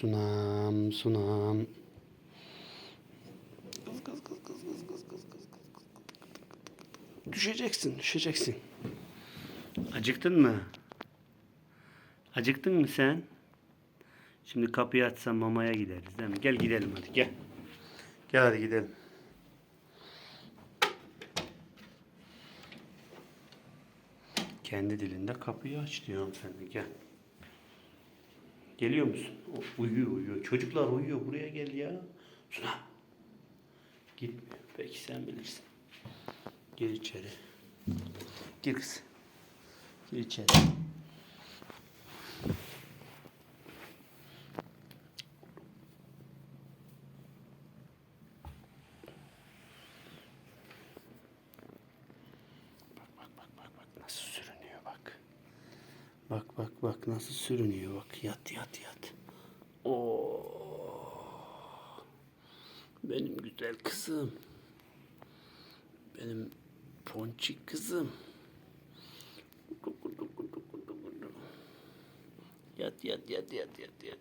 Sunam, sunam. Kız kız kız kız kız kız kız kız kız. Düşeceksin, düşeceksin. Acıktın mı? Acıktın mı sen? Şimdi kapıyı açsam mamaya gideriz değil mi? Gel gidelim hadi gel. Gel hadi gidelim. Kendi dilinde kapıyı aç diyor hanımefendi. Gel. Geliyor musun? Uyuyor uyuyor. Çocuklar uyuyor. Buraya gel ya. Suna. Gitmiyor. Peki sen bilirsin. Gir içeri. Gir kız. Gir içeri. Bak bak bak bak bak nasıl sürünüyor bak. Bak bak bak nasıl sürünüyor bak. Yat yat yat. Oo. Benim güzel kızım. Benim ponçik kızım. Yat yat yat yat yat yat.